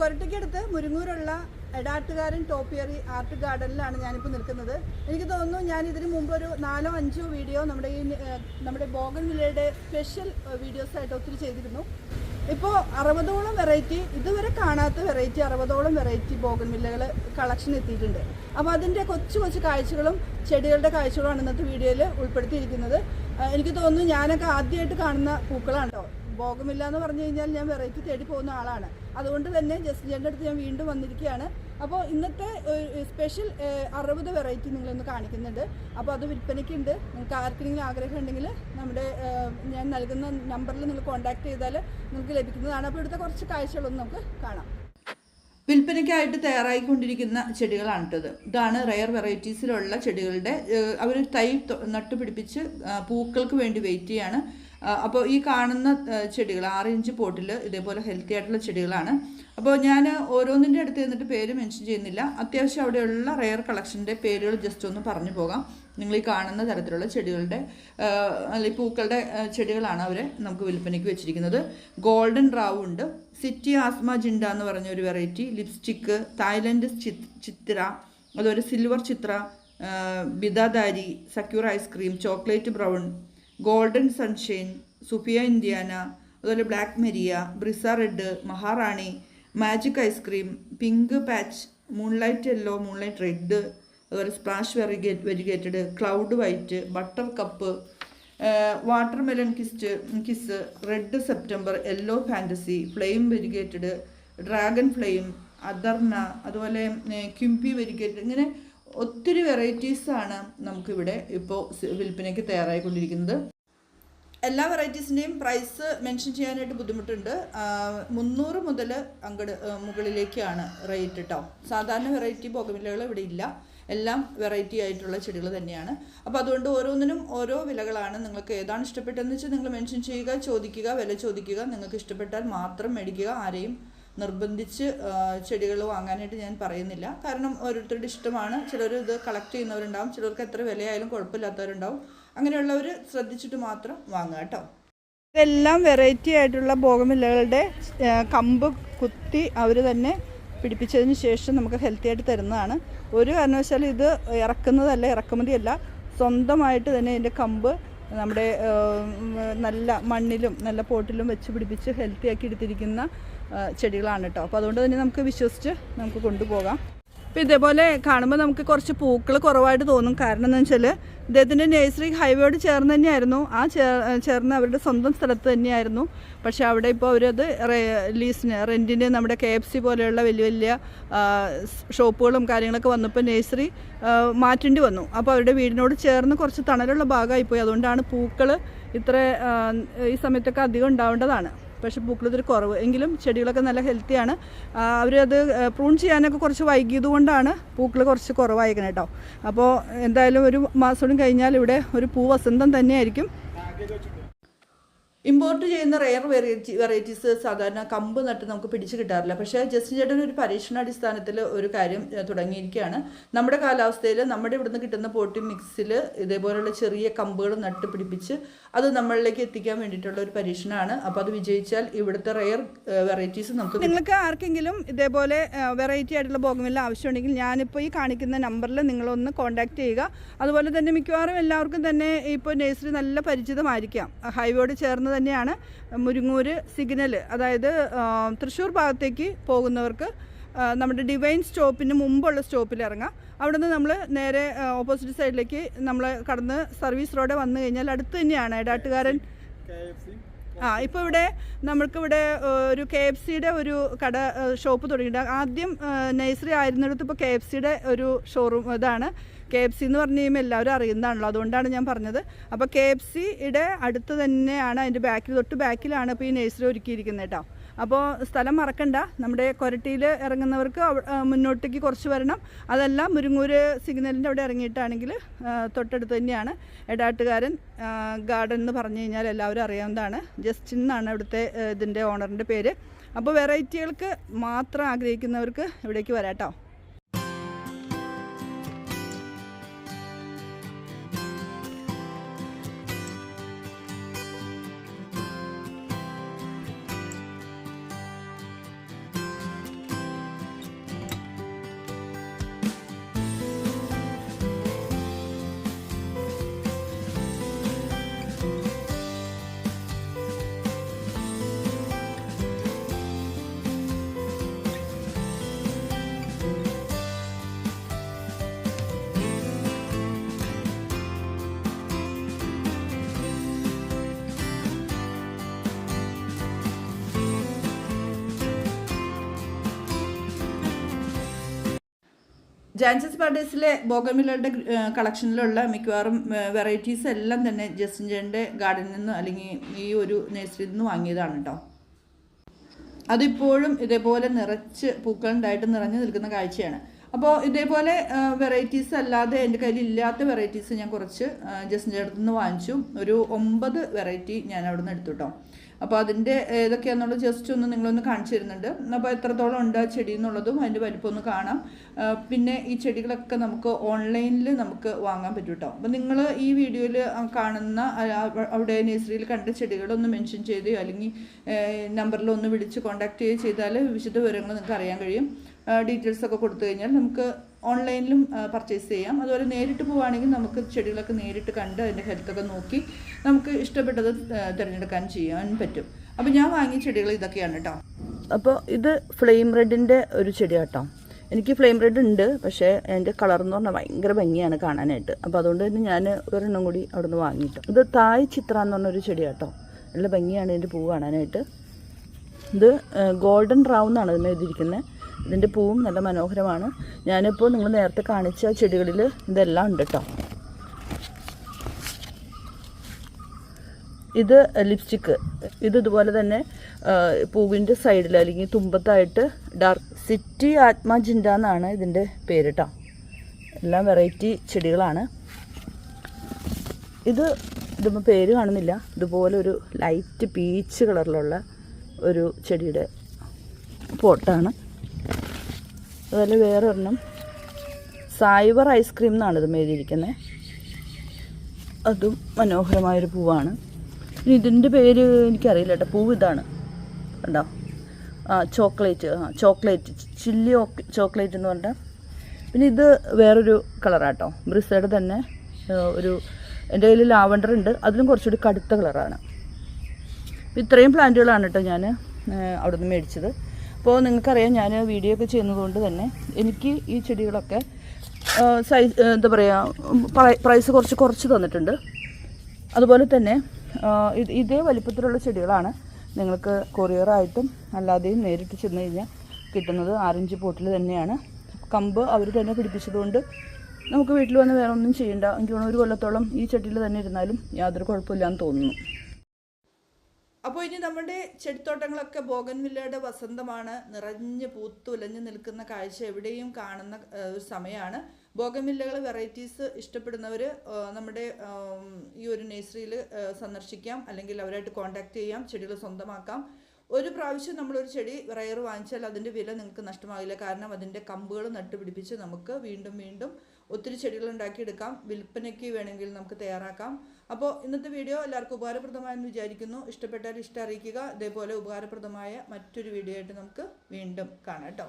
കൊരട്ടിക്കടുത്ത് മുരുങ്ങൂരുള്ള Edattukaran ടോപ്പിയറി art ഗാർഡനിലാണ് ഞാനിപ്പോൾ നിൽക്കുന്നത്. എനിക്ക് തോന്നുന്നു ഞാൻ ഇതിന് മുമ്പ് ഒരു നാലോ അഞ്ചോ വീഡിയോ നമ്മുടെ ഈ നമ്മുടെ ബോഗൻ വില്ലയുടെ സ്പെഷ്യൽ വീഡിയോസായിട്ട് ഒത്തിരി ചെയ്തിരുന്നു. ഇപ്പോൾ അറുപതോളം വെറൈറ്റി ഇതുവരെ കാണാത്ത വെറൈറ്റി അറുപതോളം വെറൈറ്റി ബോഗൻ വില്ലകൾ കളക്ഷൻ എത്തിയിട്ടുണ്ട്. അപ്പോൾ അതിന്റെ കൊച്ചു കൊച്ചു കാഴ്ചകളും ചെടികളുടെ കാഴ്ചകളുമാണ് ഇന്നത്തെ വീഡിയോയിൽ ഉൾപ്പെടുത്തിയിരിക്കുന്നത്. എനിക്ക് തോന്നുന്നു ഞാനൊക്കെ ആദ്യമായിട്ട് കാണുന്ന പൂക്കളാണ്. കേട്ടോ ബോഗമില്ല എന്ന് പറഞ്ഞു കഴിഞ്ഞാൽ ഞാൻ വെറൈറ്റി തേടി പോകുന്ന ആളാണ്. അതുകൊണ്ട് തന്നെ ജസ്റ്റിന്റെ അടുത്ത് ഞാൻ വീണ്ടും വന്നിരിക്കുകയാണ്. അപ്പോൾ ഇന്നത്തെ സ്പെഷ്യൽ അറുപത് വെറൈറ്റി നിങ്ങളൊന്ന് കാണിക്കുന്നുണ്ട്. അപ്പോൾ അത് വിൽപ്പനയ്ക്കുണ്ട്. നിങ്ങൾക്ക് ആർക്കെങ്കിലും ആഗ്രഹം ഉണ്ടെങ്കിൽ നമ്മുടെ ഞാൻ നൽകുന്ന നമ്പറിൽ നിങ്ങൾ കോൺടാക്ട് ചെയ്താൽ നിങ്ങൾക്ക് ലഭിക്കുന്നതാണ്. അപ്പോൾ ഇവിടുത്തെ കുറച്ച് കാഴ്ചകളൊന്നും നമുക്ക് കാണാം. വിൽപ്പനയ്ക്കായിട്ട് തയ്യാറായിക്കൊണ്ടിരിക്കുന്ന ചെടികളാണ് കേട്ടത് ഇതാണ് റയർ വെറൈറ്റീസിലുള്ള ചെടികളുടെ അവർ തൊ- നട്ടുപിടിപ്പിച്ച് പൂക്കൾക്ക് വേണ്ടി വെയിറ്റ് ചെയ്യാണ്. അപ്പോൾ ഈ കാണുന്ന ചെടികൾ ആറ് ഇഞ്ച് പോട്ടിൽ ഇതേപോലെ ഹെൽത്തി ആയിട്ടുള്ള ചെടികളാണ്. അപ്പോൾ ഞാൻ ഓരോന്നിന്റെ അടുത്ത് നിന്നിട്ട് പേര് മെൻഷൻ ചെയ്യുന്നില്ല. അത്യാവശ്യം അവിടെയുള്ള റെയർ കളക്ഷന്റെ പേരുകൾ ജസ്റ്റ് ഒന്ന് പറഞ്ഞു പോകാം. നിങ്ങൾ ഈ കാണുന്ന തരത്തിലുള്ള ചെടികളുടെ അല്ലെങ്കിൽ പൂക്കളുടെ ചെടികളാണ് അവരെ നമുക്ക് വിൽപ്പനയ്ക്ക് വെച്ചിരിക്കുന്നത്. ഗോൾഡൻ റാവ് ഉണ്ട്. സിറ്റി ആസ്മ ജിൻഡ എന്ന് പറഞ്ഞ ഒരു വെറൈറ്റി ലിപ്സ്റ്റിക്ക് തായ്ലൻഡ് ചിത്ര അതുപോലെ silver Chitra Bidadari സക്യൂർ ice cream chocolate brown golden sunshine സുഫിയ Indiana അതുപോലെ ബ്ലാക്ക് മെരിയ ബ്രിസ red Maharani magic ice cream pink patch moonlight yellow moonlight red അതുപോലെ splash variegate variegated cloud white buttercup watermelon kissed kiss red September yellow fantasy flame variegated dragon flame അദർണ അതുപോലെ ക്യുംപി variegated ഇങ്ങനെ ഒത്തിരി വെറൈറ്റീസാണ് നമുക്കിവിടെ ഇപ്പോൾ വിൽപ്പനയ്ക്ക് തയ്യാറായിക്കൊണ്ടിരിക്കുന്നത്. എല്ലാ വെറൈറ്റീസിന്റെയും പ്രൈസ് മെൻഷൻ ചെയ്യാനായിട്ട് ബുദ്ധിമുട്ടുണ്ട്. മുന്നൂറ് മുതൽ അങ്ങട് മുകളിലേക്കാണ് റേറ്റ് കേട്ടോ സാധാരണ വെറൈറ്റി ബോഗമില്ലകൾ ഇവിടെ ഇല്ല. എല്ലാം വെറൈറ്റി ആയിട്ടുള്ള ചെടികൾ തന്നെയാണ്. അപ്പോൾ അതുകൊണ്ട് ഓരോന്നിനും ഓരോ വിലകളാണ് നിങ്ങൾക്ക് ഏതാണ് ഇഷ്ടപ്പെട്ടതെന്ന് വെച്ചാൽ നിങ്ങൾ മെൻഷൻ ചെയ്യുക ചോദിക്കുക വില ചോദിക്കുക. നിങ്ങൾക്ക് ഇഷ്ടപ്പെട്ടാൽ മാത്രം മേടിക്കുക. ആരെയും നിർബന്ധിച്ച് ചെടികൾ വാങ്ങാനായിട്ട് ഞാൻ പറയുന്നില്ല. കാരണം ഓരോരുത്തരുടെ ഇഷ്ടമാണ്. ചിലർ ഇത് കളക്ട് ചെയ്യുന്നവരുണ്ടാവും. ചിലർക്ക് എത്ര വിലയായാലും കുഴപ്പമില്ലാത്തവരുണ്ടാവും. അങ്ങനെയുള്ളവർ ശ്രദ്ധിച്ചിട്ട് മാത്രം വാങ്ങുക കേട്ടോ. ഇതെല്ലാം വെറൈറ്റി ആയിട്ടുള്ള ബോഗമില്ലകളുടെ കമ്പ് കുത്തി അവർ തന്നെ പിടിപ്പിച്ചതിന് ശേഷം നമുക്ക് ഹെൽത്തി ആയിട്ട് തരുന്നതാണ്. ഒരു കാരണവശാലും ഇത് ഇറക്കുന്നതല്ല ഇറക്കുമതിയല്ല. സ്വന്തമായിട്ട് തന്നെ ഇതിന്റെ കമ്പ് നമ്മുടെ നല്ല മണ്ണിലും നല്ല പോട്ടിലും വെച്ച് പിടിപ്പിച്ച് ഹെൽത്തി ആക്കി എടുത്തിരിക്കുന്ന ചെടികളാണ് കേട്ടോ അപ്പോൾ അതുകൊണ്ട് തന്നെ നമുക്ക് വിശ്വസിച്ച് നമുക്ക് കൊണ്ടുപോകാം. അപ്പോൾ ഇതേപോലെ കാണുമ്പോൾ നമുക്ക് കുറച്ച് പൂക്കൾ കുറവായിട്ട് തോന്നും. കാരണം എന്താണെന്ന് വെച്ചാൽ ഇദ്ദേഹത്തിന്റെ നേഴ്സറി ഹൈവേയോട് ചേർന്ന് തന്നെയായിരുന്നു. ആ ചേർ ചേർന്ന് അവരുടെ സ്വന്തം സ്ഥലത്ത് തന്നെയായിരുന്നു. പക്ഷെ അവിടെ ഇപ്പോൾ അവരത് ലീസിന് റെന്റിന് നമ്മുടെ കെ എഫ് സി പോലെയുള്ള വലിയ വലിയ ഷോപ്പുകളും കാര്യങ്ങളൊക്കെ വന്നപ്പോൾ നേഴ്സറി മാറ്റേണ്ടി വന്നു. അപ്പോൾ അവരുടെ വീടിനോട് ചേർന്ന് കുറച്ച് തണലുള്ള ഭാഗമായിപ്പോയി അതുകൊണ്ടാണ് പൂക്കൾ ഇത്ര ഈ സമയത്തൊക്കെ അധികം ഉണ്ടാവേണ്ടതാണ്. പക്ഷേ പൂക്കളിതൊരു കുറവ്. എങ്കിലും ചെടികളൊക്കെ നല്ല ഹെൽത്തിയാണ് അവരത് പ്രൂൺ ചെയ്യാനൊക്കെ കുറച്ച് വൈകിയത് കൊണ്ടാണ് പൂക്കൾ കുറച്ച് കുറവായിരിക്കണം കേട്ടോ അപ്പോൾ എന്തായാലും ഒരു മാസം കഴിഞ്ഞാൽ ഇവിടെ ഒരു പൂ വസന്തം തന്നെയായിരിക്കും. ഇമ്പോർട്ട് ചെയ്യുന്ന റെയർ വെറൈറ്റി വെറൈറ്റീസ് സാധാരണ കമ്പ് നട്ട് നമുക്ക് പിടിച്ചു കിട്ടാറില്ല. പക്ഷേ ജസ്റ്റിൻ ചേട്ടൻ ഒരു പരീക്ഷണാടിസ്ഥാനത്തിൽ ഒരു കാര്യം തുടങ്ങിയിരിക്കുകയാണ്. നമ്മുടെ കാലാവസ്ഥയിൽ നമ്മുടെ ഇവിടുന്ന് കിട്ടുന്ന പോട്ടി മിക്സിൽ ഇതേപോലെയുള്ള ചെറിയ കമ്പുകൾ നട്ട് പിടിപ്പിച്ച് അത് നമ്മളിലേക്ക് എത്തിക്കാൻ വേണ്ടിയിട്ടുള്ള ഒരു പരീക്ഷണമാണ്. അപ്പോൾ അത് വിജയിച്ചാൽ ഇവിടുത്തെ റെയർ വെറൈറ്റീസ് നമുക്ക് നിങ്ങൾക്ക് ആർക്കെങ്കിലും ഇതേപോലെ വെറൈറ്റി ആയിട്ടുള്ള ബോഗമില്ല ആവശ്യമുണ്ടെങ്കിൽ ഞാനിപ്പോൾ ഈ കാണിക്കുന്ന നമ്പറിൽ നിങ്ങളൊന്ന് കോൺടാക്റ്റ് ചെയ്യുക. അതുപോലെ തന്നെ മിക്കവാറും എല്ലാവർക്കും തന്നെ ഇപ്പോൾ നേഴ്സറി നല്ല പരിചിതമായിരിക്കാം. ഹൈവേയോട് ചേർന്ന് തന്നെയാണ് മുരിങ്ങൂർ സിഗ്നൽ. അതായത് തൃശ്ശൂർ ഭാഗത്തേക്ക് പോകുന്നവർക്ക് നമ്മുടെ ഡിവൈൻ സ്റ്റോപ്പിന് മുമ്പുള്ള സ്റ്റോപ്പിൽ ഇറങ്ങാം. നിന്ന് നമ്മൾ നേരെ ഓപ്പോസിറ്റ് സൈഡിലേക്ക് നമ്മൾ കടന്ന് സർവീസ് റോഡ് വന്നു കഴിഞ്ഞാൽ അടുത്ത് തന്നെയാണ്. എടാട്ടുകാരൻ ആ ഇപ്പോൾ ഇവിടെ നമ്മൾക്കിവിടെ ഏഹ്, ഒരു കെ എഫ് സിയുടെ ഒരു കട ഷോപ്പ് തുടങ്ങിയിട്ടുണ്ട്. ആദ്യം നഴ്സറി ആയിരുന്നിടത്ത് ഇപ്പോൾ കെ എഫ് സിയുടെ ഒരു ഷോറൂം ഇതാണ്. കെ എഫ് സി എന്ന് പറഞ്ഞു കഴിയുമ്പോൾ എല്ലാവരും അറിയുന്നതാണല്ലോ. അതുകൊണ്ടാണ് ഞാൻ പറഞ്ഞത്. അപ്പോൾ കെ എഫ് സിയുടെ അടുത്ത് തന്നെയാണ് അതിന്റെ ബാക്കിൽ തൊട്ട് ബാക്കിലാണ് ഇപ്പോൾ ഈ നഴ്സറി ഒരുക്കിയിരിക്കുന്നത് കേട്ടോ. അപ്പോൾ സ്ഥലം മറക്കണ്ട. നമ്മുടെ കൊരട്ടിയിൽ ഇറങ്ങുന്നവർക്ക് മുന്നോട്ടേക്ക് കുറച്ച് വരണം. അതെല്ലാം മുരുങ്ങൂര് സിഗ്നലിന്റെ അവിടെ ഇറങ്ങിയിട്ടാണെങ്കിൽ തൊട്ടടുത്ത് തന്നെയാണ്. എടാട്ടുകാരൻ ഗാർഡൻ എന്ന് പറഞ്ഞു കഴിഞ്ഞാൽ എല്ലാവരും അറിയാവുന്നതാണ്. ജസ്റ്റിൻ എന്നാണ് ഇവിടുത്തെ ഇതിന്റെ ഓണറിന്റെ പേര്. അപ്പോൾ വെറൈറ്റികൾക്ക് മാത്രം ആഗ്രഹിക്കുന്നവർക്ക് ഇവിടേക്ക് വരാം ജാൻസസ് പാർഡേസിലെ ബോഗമിലയുടെ കളക്ഷനിലുള്ള മിക്കവാറും വെറൈറ്റീസ് എല്ലാം തന്നെ ജസ്റ്റിൻ ജേന്റെ ഗാർഡനിൽ നിന്ന് അല്ലെങ്കിൽ ഈ ഒരു നഴ്സറിയിൽ നിന്ന് വാങ്ങിയതാണ് കേട്ടോ അതിപ്പോഴും ഇതേപോലെ നിറച്ച് പൂക്കളുണ്ടായിട്ട് നിറഞ്ഞു നിൽക്കുന്ന കാഴ്ചയാണ്. അപ്പോൾ ഇതേപോലെ വെറൈറ്റീസ് അല്ലാതെ എന്റെ കയ്യിൽ ഇല്ലാത്ത വെറൈറ്റീസ് ഞാൻ കുറച്ച് ജസ്റ്റിന്റെ അടുത്ത് നിന്ന് വാങ്ങിച്ചു. ഒരു ഒമ്പത് വെറൈറ്റി ഞാൻ അവിടെ നിന്ന് എടുത്തു കേട്ടോ അപ്പോൾ അതിന്റെ ഏതൊക്കെയാണെന്നുള്ളത് ജസ്റ്റ് ഒന്ന് നിങ്ങളൊന്ന് കാണിച്ചു തരുന്നുണ്ട്. അപ്പോൾ എത്രത്തോളം ഉണ്ട് ആ ചെടി എന്നുള്ളതും അതിന്റെ വലിപ്പം ഒന്ന് കാണാം പിന്നെ ഈ ചെടികളൊക്കെ നമുക്ക് ഓൺലൈനിൽ നമുക്ക് വാങ്ങാൻ പറ്റും കേട്ടോ അപ്പോൾ നിങ്ങൾ ഈ വീഡിയോയിൽ കാണുന്ന അവിടെ നേഴ്സറിയിൽ കണ്ട ചെടികളൊന്ന് മെൻഷൻ ചെയ്തോ അല്ലെങ്കിൽ നമ്പറിലൊന്ന് വിളിച്ച് കോൺടാക്ട് ചെയ്യുകയോ ചെയ്താൽ വിശദ വിവരങ്ങൾ നിങ്ങൾക്ക് അറിയാൻ കഴിയും. ഡീറ്റെയിൽസ് ഒക്കെ കൊടുത്തു കഴിഞ്ഞാൽ നമുക്ക് ഓൺലൈനിലും പർച്ചേസ് ചെയ്യാം. അതുപോലെ നേരിട്ട് പോവുകയാണെങ്കിൽ നമുക്ക് ചെടികളൊക്കെ നേരിട്ട് കണ്ട് അതിന്റെ ഹെൽത്തൊക്കെ നോക്കി നമുക്ക് ഇഷ്ടപ്പെട്ടത് തിരഞ്ഞെടുക്കാൻ ചെയ്യാൻ പറ്റും. അപ്പോൾ ഞാൻ വാങ്ങിയ ചെടികൾ ഇതൊക്കെയാണ് കേട്ടോ. അപ്പോൾ ഇത് ഫ്ലെയിം റെഡിന്റെ ഒരു ചെടി കേട്ടോ. എനിക്ക് ഫ്ലെയിം റെഡ് ഉണ്ട് പക്ഷേ എന്റെ കളർ എന്ന് പറഞ്ഞാൽ ഭയങ്കര ഭംഗിയാണ് കാണാനായിട്ട്. അപ്പോൾ അതുകൊണ്ട് തന്നെ ഞാൻ ഒരെണ്ണം കൂടി അവിടെ നിന്ന് വാങ്ങിയിട്ടു. ഇത് തായ് ചിത്ര എന്ന് പറഞ്ഞൊരു ചെടി കേട്ടോ. നല്ല ഭംഗിയാണ് ഇതിന്റെ പൂ കാണാനായിട്ട്. ഇത് ഗോൾഡൻ റാവ് എന്നാണ് ഇതിന് എഴുതിയിരിക്കുന്നത് ഇതിന്റെ പൂവും നല്ല മനോഹരമാണ്. ഞാനിപ്പോൾ നിങ്ങൾ നേരത്തെ കാണിച്ച ചെടികളിൽ ഇതെല്ലാം ഉണ്ട് കേട്ടോ ഇത് ലിപ്സ്റ്റിക്ക് ഇത് ഇതുപോലെ തന്നെ പൂവിന്റെ സൈഡിൽ അല്ലെങ്കിൽ തുമ്പത്തായിട്ട് ഡാർക്ക് സിറ്റി ആത്മാജിൻഡ എന്നാണ് ഇതിന്റെ പേര് കേട്ടോ എല്ലാം വെറൈറ്റി ചെടികളാണ്. ഇത് ഇതിപ്പോൾ പേര് കാണുന്നില്ല. ഇതുപോലെ ഒരു ലൈറ്റ് പീച്ച് കളറിലുള്ള ഒരു ചെടിയുടെ പോട്ടാണ് അതുപോലെ വേറൊരെണ്ണം. സൈബർ ഐസ്ക്രീം എന്നാണ് ഇത് എഴുതിയിരിക്കുന്നത് അതും മനോഹരമായൊരു പൂവാണ്. ഇനി ഇതിന്റെ പേര് എനിക്കറിയില്ല കേട്ടോ. പൂവ് ഇതാണ്. കണ്ടോ? ആ ചോക്ലേറ്റ്. ആ ചോക്ലേറ്റ്. ചില്ലി ചോക്ലേറ്റ് എന്ന് പറഞ്ഞാൽ പിന്നെ ഇത് വേറൊരു കളറാട്ടോ. ബ്രിസയുടെ തന്നെ ഒരു എന്റെ കയ്യിൽ ലാവണ്ടർ ഉണ്ട്. അതിലും കുറച്ചുകൂടി കടുത്ത കളറാണ്. ഇത്രയും പ്ലാന്റുകളാണ് കേട്ടോ ഞാൻ അവിടെ നിന്ന് മേടിച്ചത്. അപ്പോൾ നിങ്ങൾക്കറിയാം ഞാൻ വീഡിയോ ഒക്കെ ചെയ്യുന്നതുകൊണ്ട് തന്നെ എനിക്ക് ഈ ചെടികളൊക്കെ സൈസ് എന്താ പറയുക പ്രൈസ് കുറച്ച് കുറച്ച് തന്നിട്ടുണ്ട്. അതുപോലെ തന്നെ ഇതേ വലിപ്പത്തിലുള്ള ചെടികളാണ് നിങ്ങൾക്ക് കൊറിയറായിട്ടും അല്ലാതെയും നേരിട്ട് ചെന്ന് കഴിഞ്ഞാൽ കിട്ടുന്നത് ആറഞ്ച് പോട്ടിൽ തന്നെയാണ്. കമ്പ് അവർ തന്നെ പിടിപ്പിച്ചതുകൊണ്ട് നമുക്ക് വീട്ടിൽ വന്ന് വേറെ ഒന്നും ചെയ്യണ്ട. എനിക്ക് ഒരു കൊല്ലത്തോളം ഈ ചെടിയിൽ തന്നെ ഇരുന്നാലും യാതൊരു കുഴപ്പമില്ലാന്ന് തോന്നുന്നു. അപ്പോൾ ഇനി നമ്മുടെ ചെടിത്തോട്ടങ്ങളൊക്കെ ബോഗൻവില്ലയുടെ വസന്തമാണ്. നിറഞ്ഞ് പൂത്തുലഞ്ഞു നിൽക്കുന്ന കാഴ്ച എവിടെയും കാണുന്ന ഒരു സമയമാണ് ബോഗൻവില്ലകൾ വെറൈറ്റീസ് ഇഷ്ടപ്പെടുന്നവർ നമ്മുടെ ഈ ഒരു നേഴ്സറിയിൽ സന്ദർശിക്കാം. അല്ലെങ്കിൽ അവരായിട്ട് കോൺടാക്ട് ചെയ്യാം. ചെടികൾ സ്വന്തമാക്കാം. ഒരു പ്രാവശ്യം നമ്മളൊരു ചെടി റയർ വാങ്ങിച്ചാൽ അതിന്റെ വില നിങ്ങൾക്ക് നഷ്ടമാകില്ല കാരണം അതിന്റെ കമ്പുകൾ നട്ടുപിടിപ്പിച്ച് നമുക്ക് വീണ്ടും വീണ്ടും ഒത്തിരി ചെടികൾ ഉണ്ടാക്കിയെടുക്കാം. വിൽപ്പനയ്ക്ക് വേണമെങ്കിൽ നമുക്ക് തയ്യാറാക്കാം. അപ്പോൾ ഇന്നത്തെ വീഡിയോ എല്ലാവർക്കും ഉപകാരപ്രദമായെന്ന് വിചാരിക്കുന്നു. ഇഷ്ടപ്പെട്ടാൽ ഇഷ്ടം അറിയിക്കുക. ഇതേപോലെ ഉപകാരപ്രദമായ മറ്റൊരു വീഡിയോ ആയിട്ട് നമുക്ക് വീണ്ടും കാണാം കേട്ടോ.